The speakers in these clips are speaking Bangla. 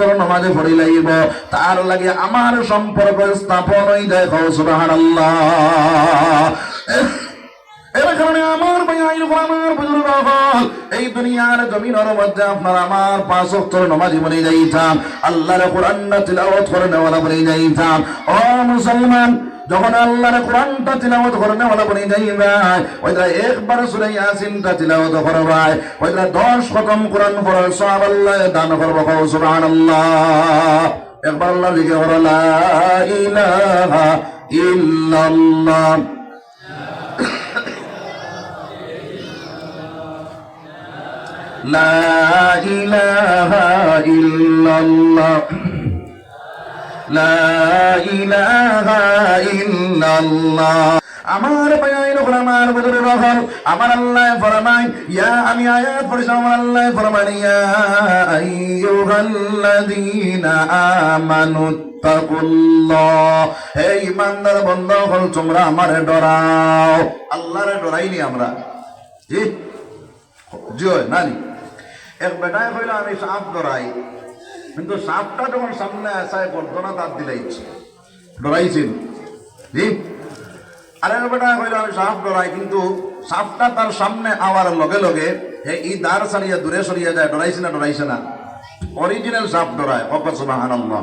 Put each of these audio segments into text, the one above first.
নমাজে পড়ি লাগিব তার লাগে আমার সম্পর্ক স্থাপন হই দেখো সুবহানাল্লাহ। এর কারণে আমার ভাই আইন আমার বুজুর্গ এই দুনিয়ার জমিনের মধ্যে আপনার আমার পাঁচ অক্টর নমাজি বনে যাইতাম। আল্লাহর কোরআনটা তিলাওয়াত করে নেওয়ালা বনে যাইতাম। ও মুসলমান যখন আল্লাহর কোরআনটা তিলাওয়াত করে নেওয়ালা বনে যাইবাই ওইটা একবার সুরে ইয়াসিনটা তিলাওয়াত করবাই ওইটা দশ খতম কোরআন পড়ার সব আল্লাহ দান করবো সুবহানাল্লাহ একবার আল্লাহ লিখে করো লা ইলাহা ইল্লাল্লাহ لا إله إلا الله আমার বায়াইন আমার বদরে রহল আমার আল্লাহ ফরমাই, ইয়া আমি আয়াত পড়ছি, আমার আল্লাহ ফরমাই, ইয়া আইয়ুহাল্লাযীনা আমানু তাকুল্লাহ। হে ইমানদার বন্ধ হল তোমরা আমারে ডরাও। আল্লাহরে ডরাইনি আমরা। জি? জয় নানি। এক বেটায় কইল, আমি সাপ ডরাই। কিন্তু সাপটা যখন সামনে আসায় বলতো না তার দিলাইছে ডরাইছিল জি? আরেক বেটা কইল আমি সাপ ডরাই, কিন্তু সাপটা তার সামনে আওয়ার লগে লগে হে ই দাঁড় সারিয়া দূরে সরিয়া যায়, ডরাইছে না ডরাইছে না। অরিজিনাল সাপ ডরায় সুবহানাল্লাহ।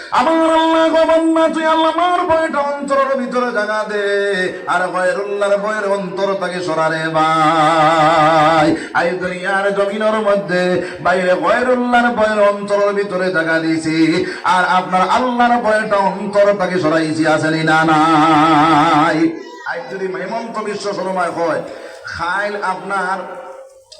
আমার আল্লাহ গবন্না তুই আল্লাহ আমার ভয়টা অন্তরের ভিতরে জাগা দে। আর ভয়ের ভয়ের অন্তর তাকে সরারে ভাই। আই দুনিয়ার জমিনের মধ্যে বাইরে ভয়ের ভয়ের অন্তরের ভিতরে জাগা দিয়েছি। আর আপনার আল্লাহর ভয়টা অন্তর তাকে সরাইছি আসেনি না নাই? আই যদি হেমন্ত বিশ্ব শর্মায় হয় খাইল আপনার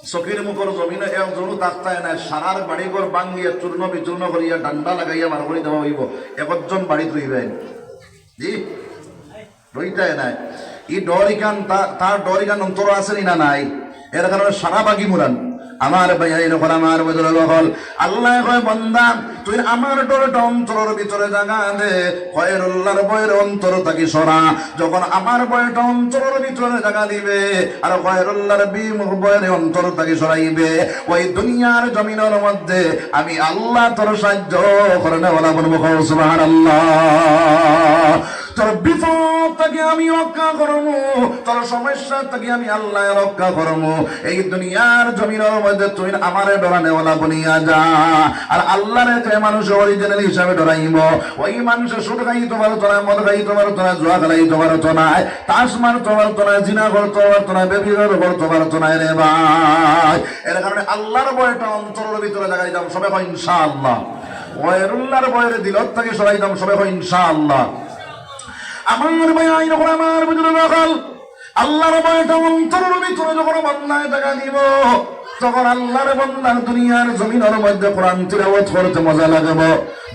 চকির মুখর জমিনে একজনও তাক্তায় নাই। সারার বাড়ি ঘর বাঙ্গিয়া চূর্ণ বিচূর্ণ করিয়া ডান্ডা লাগাইয়া বার করে দেওয়া হইব একজন বাড়ি রইবেন জি রইটাই নাই। ই ডরিকান তার ডরিকান অন্তর আছে না নাই? এর কারণে সারা বাগি মুরান আমার ভাই যখন আমার বদল হল আল্লাহ কয়, বন্দা, তুই আমার ডরটা অন্তরের ভিতরে জাগা দে। কয়ের উল্লাহর বয়ের অন্তর তাকে সরা। যখন আমার বয়টা অন্তরের ভিতরে জাগা দিবে, আর কয়ের উল্লাহর বিমুখ বয়ের অন্তর তাকে সরাইবে। ওই দুনিয়ার জমিনের মধ্যে আমি আল্লাহ তোর সাহায্য করে নেওয়ালা বলব সুবহানাল্লাহ। তোর বিপদ থেকে আমি রক্ষা করব, তোর সমস্যা থেকে আমি আল্লাহ রক্ষা করব। এই দুনিয়ার জমিনের মধ্যে তুই আমারে ডরানেওয়ালা বনিয়া যা, আর আল্লাহরে যে মানুষ অরিজিনাল হিসাবে ডরাইব। ওই মানুষ সুদ খাইতে পারতো না, মদ খাইতে পারতো না, জুয়া খেলাইতে পারতো না, তাস মারতে পারতো না, জিনা করতে পারতো না বেবিঘর করতে পারতো না রে ভাই। এর কারণে আল্লাহর বয়টা অন্তরের ভিতরে জায়গায় যাম সবাই ইনশাআল্লাহ। ওয়েরুল্লাহর বয়ের দিলত থেকে সরাই দাম সবাই ইনশাআল্লাহ। আমার ভাই যখন আমার ভিতরে রাখাল আল্লাহর ভাইটা অন্তরের ভিতরে যখন বন্যায় দেখা দিব, তখন আল্লাহর বন্ধার দুনিয়ার জমিনের মধ্যে কোরআন তিলাওয়াত করতে মজা লাগবে।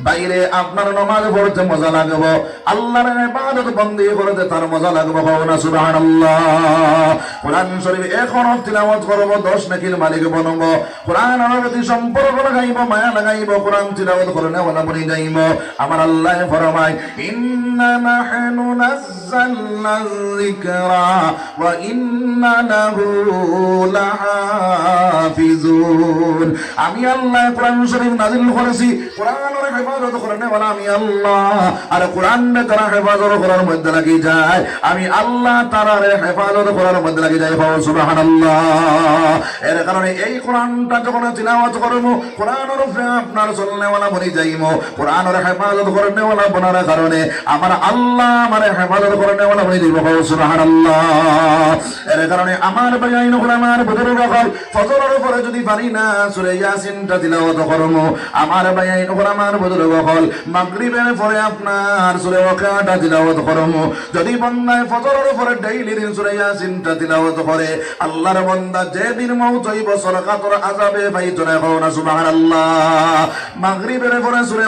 বাইরে আপনার নমাজ পড়তে মজা লাগবে। আল্লাহর ইবাদত বন্দী করতে তার মজা লাগবে ভাবনা সুবহানাল্লাহ। কোরআন শরীফ এখন তিলাওয়াত করব 10 নাকিল মালিক বনব। কোরআন প্রতি সম্পর্ক লাগাইব, মায়া লাগাইব, কোরআন তিলাওয়াত করে নেওয়ালা বনি যাইব। আমার আল্লাহ ফরমায়, ইন্না নাহনু নাযালনা যিকরা ওয়া ইন্না লাহু লাহাফিজুন। আমি আল্লাহ কোরআন শরীফ নাযিল করেছি কোরআনের হেফাজত করে নেওয়ালা আমি আল্লাহ। আর কোরআন যারা হেফাজত করার মধ্যে লাগি যায়, আমি আল্লাহ তারার হেফাজত করার মধ্যে লাগি যাই সুবহানাল্লাহ। এর কারণে এই কোরআনটা যখন তিলাওয়াত করব কোরআনের উপরে আপনার চলনেওয়ালা বনি যাইম। কোরআনের হেফাজত করে নেওয়ালা বনার কারণে আমার আল্লাহ আমার হেফাজত করে নেওয়ালা বনি দিব সুবহানাল্লাহ। এর কারণে আমার বাগাইন আমার বদর রাখাল ফজরের উপরে যদি পারি না, সূরা ইয়াসিনটা তিলাওয়াত করব আমার বাগাইন আমার রাখাল মাগরিবের পরে আপনার সূরা তিলাওয়াত করব যদি বন্দায় ফজরের উপরে ডেইলি দিন সূরা ইয়াসিনটা তিলাওয়াত করে, আল্লাহর যে দিন মৌত হইব সরকাতর আজাবে পাইতো না এখন সুবহানাল্লাহ। মাগরিবের পরে সূরা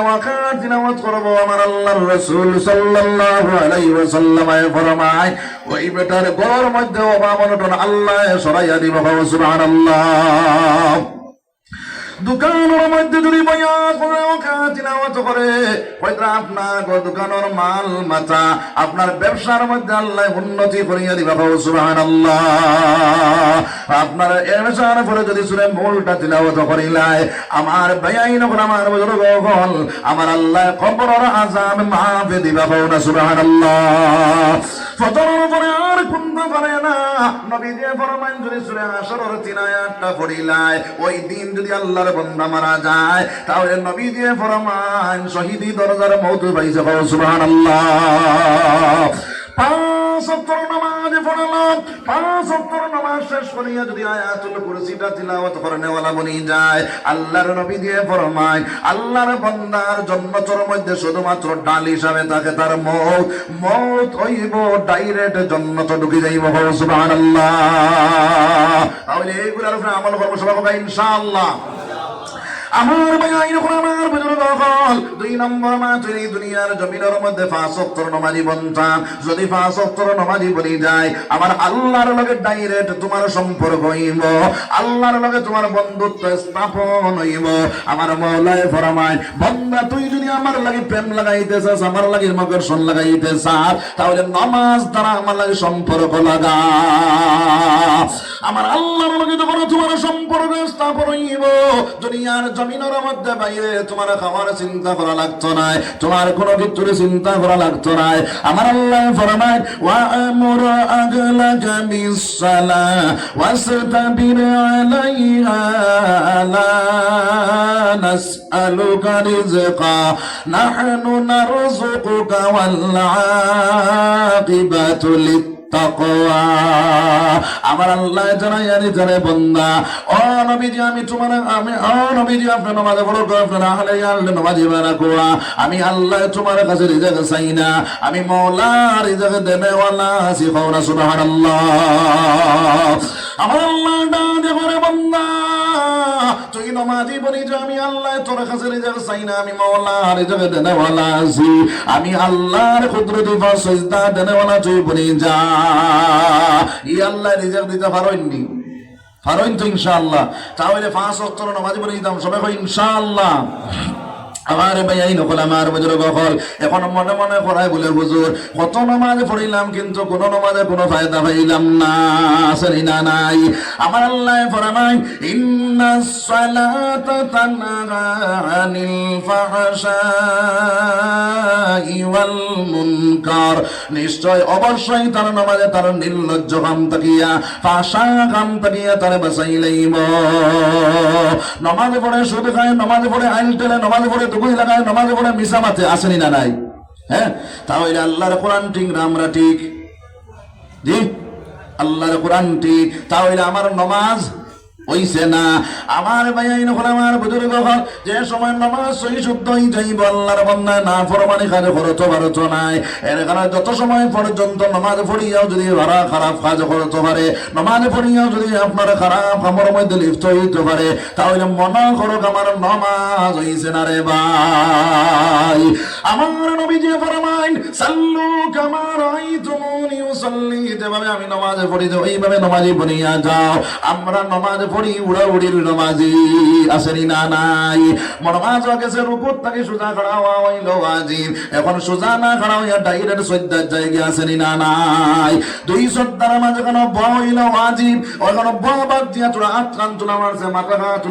তিলাওয়াত করব আমার আল্লাহর রাসূল সাল্লাল্লাহু আলাইহি ওয়াসাল্লাম ফরমায়, ওই বেটার মধ্যে আল্লাহ সরাইয়া দিব সুবহানাল্লাহ। দোকানের মধ্যে যদি বইয়া করে তিলাওয়াত করে হয়তো আপনার দোকানের মাল মাথা আপনার ব্যবসার মধ্যে আল্লাহ উন্নতি করিয়া দিবা সুবহানাল্লাহ। আপনার ব্যবসার পরে যদি সুরে মূলটা তিলাওয়াত করিলাই আমার বেআইন হল আমার বুজুর্গ হল আমার আল্লাহ কবরের আযাব মাফ দিবা না সুবহানাল্লাহ। ফজরের পরে আর কুন্দ করে না। নবী যে ফরমান যদি সুরে আসরের তিন আয়াতটা পড়িলায়, ওই দিন যদি আল্লাহর বান্দা মারা যায়, তাহলে নবী দিয়ে ফরমান শহীদি দরজার মৌত পাইছে সুবহানাল্লাহ। করিয়া যদি আয়াতুল কুরসিটা তিলাওয়াত করে নেওয়ালা বনি যায়, আল্লাহর নবী দিয়ে ফরমায়, আল্লাহর বান্দার জন্মচর মধ্যে শুধুমাত্র ডাল হিসাবে থাকে তার মত। মত হইব ডাইরেক্ট জন্মত ঢুকে যাইব সুবহানাল্লাহ। তাহলে এইগুলার উপরে আমল করব সবাই ইনশাআল্লাহ। আমার ভাই যখন আমার বুজুর্গ হল। দুই নম্বর মাস এই দুনিয়ার জমিনের মধ্যে অক্টর নমাজি বন্তাম যদি অক্টর নমাজি বলি যায়, আমার আল্লাহর লগে ডাইরেক্ট তোমার সম্পর্ক হইব। আল্লাহর লগে তোমার বন্ধুত্ব স্থাপন হইব। আমার মৌলায় ফরমায়, বন্দা, তুই যদি আমার লাগে প্রেম লাগাইতে চাস, আমার লাগে মকর্ষণ লাগাইতে চাস, তাহলে নমাজ দ্বারা আমার লাগে সম্পর্ক লাগা। আমার আল্লাহর লগে যখন সম্পর্ক স্থাপন হইব দুনিয়ার জমিনের মধ্যে বাইরে তোমার খাওয়ার চিন্তা করা লাগতো না তোমার কোনো কিছুর চিন্তা করা লাগতো না আমার আল্লাহ ফরমায় ওয়া আমুর আগলাকা বিসসালা ওয়াসতাবির আলাইহা, লা নাসআলুকা রিজকা নাহনু নারযুকুকা ওয়াল আকিবাতু লিত আমার আল্লাহ জানাই জানি বন্দা। ও নবীজি, আমি তোমার, আমি, ও নবীজি, আপনি নামাজে পড়ো গো আপনি না হলে আল্লাহ নামাজি বানা কোয়া আমি আল্লাহ তোমার কাছে রিজক চাই না। আমি মওলা রিজক দেনে ওয়ালা আছি সুবহানাল্লাহ। আমার আল্লাহ ডাকে বন্দা। তুই নমাজি বলি যে আমি আল্লাহ, তোর কাছে রেজাক চাই না, আমি মওলা, রিজক দেনে ওয়ালা আছি। আমি আল্লাহর কুদরতি ফা সাজদা দেনে ওয়ালা তুই বলি যা। ই আল্লাহ, রেজাক দিতে পারেননি পারেন তো ইনশাআল্লাহ। তাহলে পাঁচ অক্টর নামাজি বলে দিতাম, সবাই ইনশাআল্লাহ। আমার ভাই এই নকল আমার বুজুর্গ হল। এখন মনে মনে করায় বলে বুজুর কত নমাজ পড়িলাম কিন্তু কোন নমাজে কোনো ফায়দা পাইলাম না। আসেনি না, নাই। আমার আল্লাহ ফরমাই ইন্না সালাতা ফাহশাই ওয়াল মুনকার। নিশ্চয় অবশ্যই তার নমাজে তার নির্লজ্জ কাম তাকিয়া ফাশা কাম তাকিয়া তার বাসাই লাইব। নমাজ পড়ে সুদ খায়, নমাজ পড়ে আইল টেলে, নমাজ পড়ে টুকুই এলাকায় নমাজে পড়ে মিশা আছে, আসেনি না নাই? হ্যাঁ? তাহলে আল্লাহর কোরআন ঠিক না আমরা ঠিক? জি? আল্লাহর কোরআন ঠিক। তাহলে আমার নমাজ হইছে না। আমার ভাই নখন আমার বুজুর্গ হল যে সময় নমাজ সহি শুদ্ধ হই যাইব, আল্লাহর বন্ধায় না ফরমানি কাজে করতো ভারত নাই। এর কারণে যত সময় পর্যন্ত নমাজ পড়িয়াও যদি ভাড়া খারাপ কাজ করতে পারে, নমাজ পড়িয়াও যদি আপনার খারাপ কামর মধ্যে লিপ্ত হইতে পারে, তাহলে মনে করুক আমার নমাজ হইছে না রে ভাই। আমার নবী যে ফরমাইন, সাল্লু কামার আইতুমুনি উসাল্লি, যেভাবে আমি নমাজ পড়ি ওইভাবে নমাজি পড়িয়া যাও, আমরা নমাজ পড়ি, উড়া উড়ির নমাজি, আসেনি না নাই মনমাজ গেছে রুকুত তাকে সোজা খাড়া হইল ওয়াজিব এখন সোজা না খাড়া হইয়া ডাইরের সদ্যার জায়গা আসেনি না নাই দুই সদ্যার মাঝে কেন বইল ওয়াজিব ওখানে বাদ দিয়া তোরা আট কান তোলা মারছে মাথা